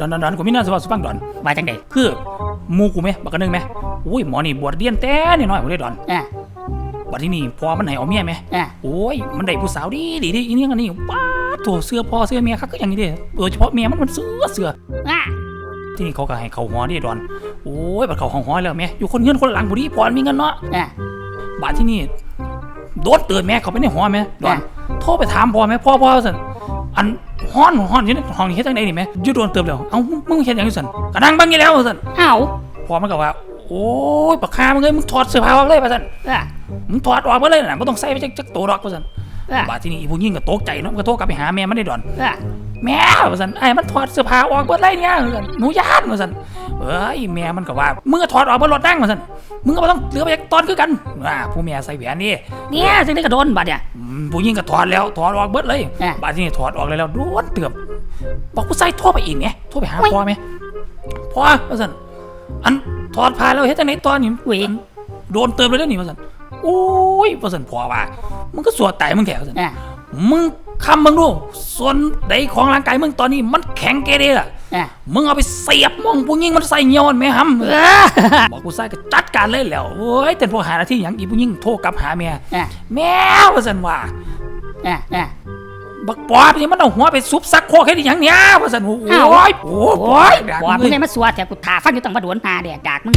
ดอนดอนดอนกูมีเนื้อสวัสดิ์สุฟังดอนว่าจังไดคือหมูกูไหมบักกะนึงไหมอุ้ยหมอนี่บวชเรียนแต่น้อยๆบ่ได้ดอนอะบัดที่นี่พอมันให้เอาเมียไหมอะโอ้ยมันได้ผู้สาวดีดีดีอีนี่กันนี่ป้าดโถเสื้อพ่อเสื้อเมียคักก็อย่างนี้เด้โดยเฉพาะเมียมันมันเสื้อเสื้ออะที่นี่เขาก็ให้เขาหอนี่ดอนโอ้ยบัดเขาห้องหอแล้วแม่อยู่คนเงินคนหลังบุรีพอมีเงินเนาะอะบาดที่นี่โดนเตือนแม่เขาไปในหอแม่ดอนอะโทรไปถามพ่อแม่พ่อพ่อสัน อันฮ้อนฮ้อนอยู่ในห้องนี้เฮ็ดจังไดนี่แม่อยู่โดนเติมแล้วเอ้ามึงมึงเฮ็ดหยังอยู่สันกระดังบังอยู่แล้วสันเอ้าพ่อมันก็ว่าโอ้ยปากคามึงเอ้ยมึงถอดเสื้อผ้าออกเลยว่าสันอะมึงถอดออกมาเลยน่ะบ่ต้องใส่ไปจักจักโตดอกว่าสันอะบาดที่นี่อีผู้หญิงก็ตกใจเนาะมันก็โทรกลับไปหาแม่มันได้ดอนอะ แม่ว่าสันไอ้มันถอดเสื้อผ้าออกเบิดเลยเนี่ยว่าซั่นหนูย่านว่าสันเอ้ยแม่มันก็ว่ามึงก็ถอดออกเบิดรถดังว่าสันมึงก็บ่ต้องเหลือไปจากตอนคือกันอ่าผู้แม่ใส่แหวนนี่เนี่ยจังได้กระโดนบัดเนี่ยอืมผู้หญิงก็ถอดแล้วถอดออกเบิดเลยอะบาดที่นี่ถอดออกเลยแล้วโดนเตือบบอกผู้ใส่โทรไปอีกเนี่ยโทรไปหาพ่อไหมพ่อว่าสันอันถอดผ้าแล้วเฮ็ดจังไดตอนนี้เวงโดนเติมไปแล้วนี่ว่าสันโอ้ยว่าสันพ่อว่ามึงก็สวดตายมึงแก่ว่าสัน อะมึง คำมึงดู ส่วนใดของร่างกายมึงตอนนี้มันแข็งเกเรอะอะ มึงเอาไปเสียบมองผู้หญิงมันใส่เงียวมันไหมฮัมเออบอกกูใส่ก็จัดการเลยแล้วโอ้ยแต่พวกหาหน้าที่อย่างอีผู้หญิงโทรกลับหาเมียอะ แม่ว่าสันว่า อะอะ บักปอบนี่มันเอาหัวไปซุบซักโคกให้ดิหยังเนี้ยว่าสันโอ้อ้าว ยโอ้โอ้ยด่าบ่มึงเลได้ยมาสัวแต่กูถ่าฟังอยู่ตั้งมาโดนหาแดกดากมึง